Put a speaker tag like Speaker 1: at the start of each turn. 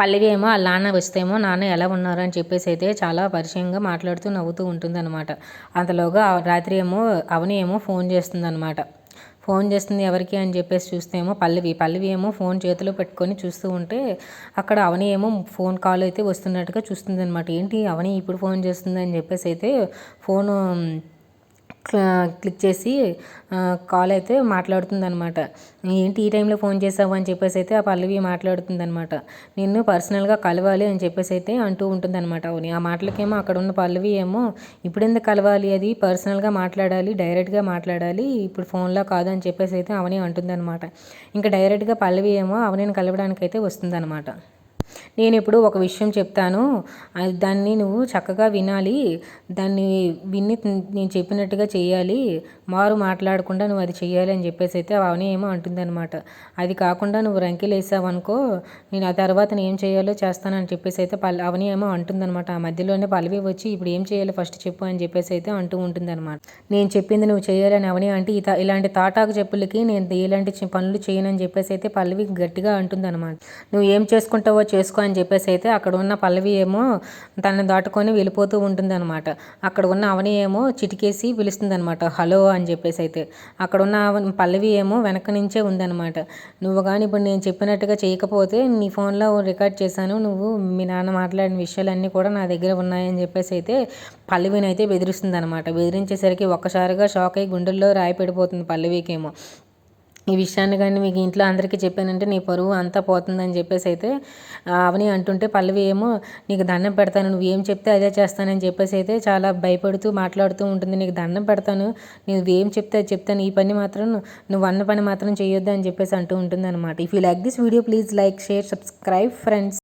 Speaker 1: పల్లవి ఏమో వాళ్ళ నాన్న వస్తేమో నాన్న ఎలా ఉన్నారు అని చెప్పేసి అయితే చాలా పరిచయంగా మాట్లాడుతూ నవ్వుతూ ఉంటుందన్నమాట. అంతలోగా రాత్రి ఏమో అవని ఏమో ఫోన్ చేస్తుందన్నమాట. ఫోన్ చేస్తుంది ఎవరికి అని చెప్పేసి చూస్తే ఏమో పల్లవి. పల్లవి ఏమో ఫోన్ చేతిలో పెట్టుకొని చూస్తూ ఉంటే అక్కడ అవని ఏమో ఫోన్ కాల్ అయితే వస్తున్నట్టుగా చూస్తుంది అనమాట ఏంటి అవని ఇప్పుడు ఫోన్ చేస్తుంది అని చెప్పేసి అయితే ఫోను క్లిక్ చేసి కాల్ అయితే మాట్లాడుతుంది అనమాట ఏంటి ఈ టైంలో ఫోన్ చేసావు? అని చెప్పేసి అయితే ఆ పల్లవి మాట్లాడుతుంది అనమాట నిన్ను పర్సనల్గా కలవాలి అని చెప్పేసి అయితే అంటూ ఉంటుంది అనమాట అవుని. ఆ మాటలకేమో అక్కడ ఉన్న పల్లవి ఏమో ఇప్పుడు ఎందుకు కలవాలి అది? పర్సనల్గా మాట్లాడాలి డైరెక్ట్గా మాట్లాడాలి ఇప్పుడు ఫోన్లో కాదు అని చెప్పేసి అయితే అవని అంటుంది అనమాట ఇంకా డైరెక్ట్గా పల్లవి ఏమో అవనిని కలవడానికి అయితే వస్తుంది అనమాట నేను ఇప్పుడు ఒక విషయం చెప్తాను. దాన్ని నువ్వు చక్కగా వినాలి. దాన్ని విని నేను చెప్పినట్టుగా చేయాలి. మారు మాట్లాడకుండా నువ్వు అది చేయాలి అని చెప్పేసి అయితే అవని ఏమో అంటుందన్నమాట. అది కాకుండా నువ్వు రంకిలు వేసావనుకో నేను ఆ తర్వాత నేను ఏం చేయాలో చేస్తానని చెప్పేసి అయితే పల్ అవని ఏమో అంటుందన్నమాట. ఆ మధ్యలోనే పల్లవి వచ్చి ఇప్పుడు ఏం చేయాలో ఫస్ట్ చెప్పు అని చెప్పేసి అయితే అంటూ ఉంటుందన్నమాట. నేను చెప్పింది నువ్వు చేయాలని అవని అంటే ఇలాంటి తాటాకు చెప్పులకి నేను ఇలాంటి పనులు చేయనని చెప్పేసి అయితే పల్లవి గట్టిగా అంటుందన్నమాట. నువ్వు ఏం చేసుకుంటావో చేసుకో అని చెప్పేసి అయితే అక్కడ ఉన్న పల్లవి ఏమో తనని దాటుకొని వెళ్ళిపోతూ ఉంటుంది అనమాట అక్కడ ఉన్న అవని ఏమో చిటికేసి పిలుస్తుంది అనమాట హలో అని చెప్పేసి అయితే. అక్కడ ఉన్న పల్లవి ఏమో వెనక నుంచే ఉందన్నమాట. నువ్వు కానీ ఇప్పుడు నేను చెప్పినట్టుగా చేయకపోతే నీ ఫోన్లో రికార్డ్ చేశాను నువ్వు మీ నాన్న మాట్లాడిన విషయాలన్నీ కూడా నా దగ్గర ఉన్నాయని చెప్పేసి అయితే పల్లవిని అయితే బెదిరిస్తుంది అనమాట బెదిరించేసరికి ఒక్కసారిగా షాక్ అయ్యి గుండెల్లో రాయి పడిపోతుంది పల్లవికేమో. ఈ విషయాన్ని కానీ మీకు ఇంట్లో అందరికీ చెప్పానంటే నీ పరువు అంతా పోతుందని చెప్పేసి అయితే అవని అంటుంటే పల్లవి ఏమో నీకు దండం పెడతాను నువ్వు ఏం చెప్తే అదే చేస్తానని చెప్పేసి అయితే చాలా భయపడుతూ మాట్లాడుతూ ఉంటుంది. నీకు దండం పెడతాను నువ్వు ఏం చెప్తే అది చెప్తాను ఈ పని మాత్రం నువ్వు అన్న పని మాత్రం చేయొద్దు అని చెప్పేసి అంటూ ఉంటుంది అనమాట if you like this video please like share subscribe friends